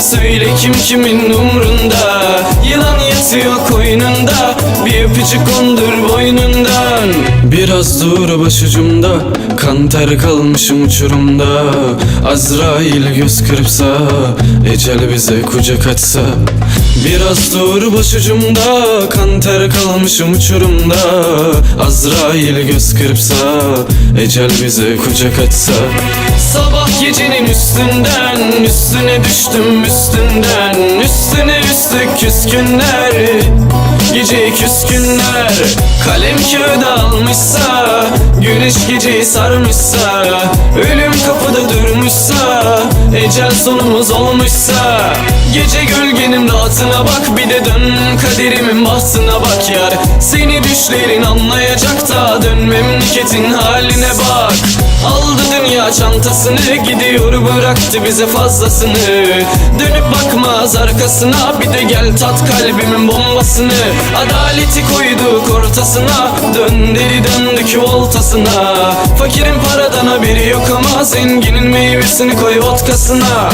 Söyle kim kimin umrunda? Yılan yatıyor koynunda. Bir öpücük kondur boynundan. Biraz dur başucumda. Kan ter kalmışım uçurumda. Azrail göz kırpsa Ecel bize kucak açsa Biraz dur başucumda Kan ter kalmışım uçurumda. Azrail göz kırpsa Ecel bize kucak açsa Sabah gecenin üstünden Üstüne düştüm üstünden. Üstüne üstlük küskünler Gece küskünler. Kalem kağıda almışsa Güneş geceyi sarmışsa. Ölüm kapıda durmuşsa Ecel sonumuz olmuşsa Gece gölgenin rahatına bak Bir de dön kaderimin bahtına bak yar. Seni düşlerin anlayacak da Dön memleketin haline bak. Aldı dünya çantasını Gidiyor bıraktı bize fazlasını. Dönüp bakmaz arkasına Bir de gel tat kalbimin bombasını Adaleti koyduk ortasına. Dön deri döndük voltasına. Fakirin paradan haberi yok ama Zenginin meyvesini koy vodkasına.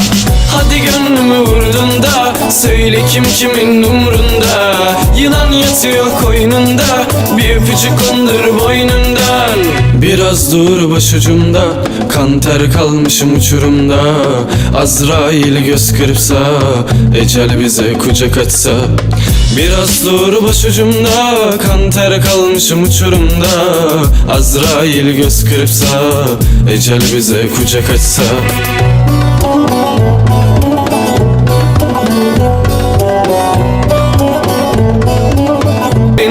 Hadi gönlümü vurdun da Söyle kim kimin umrunda. Yılan yatıyor koynunda Bir öpücük kondur boynundan Biraz dur başucumda Kan ter kalmışım uçurumda. Azrail göz kırpsa Ecel bize kucak açsa. Biraz dur başucumda Kan ter kalmışım uçurumda. Azrail göz kırpsa Ecel bize kucak açsa.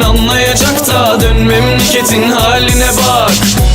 Anlayacak da dön memleketin haline bak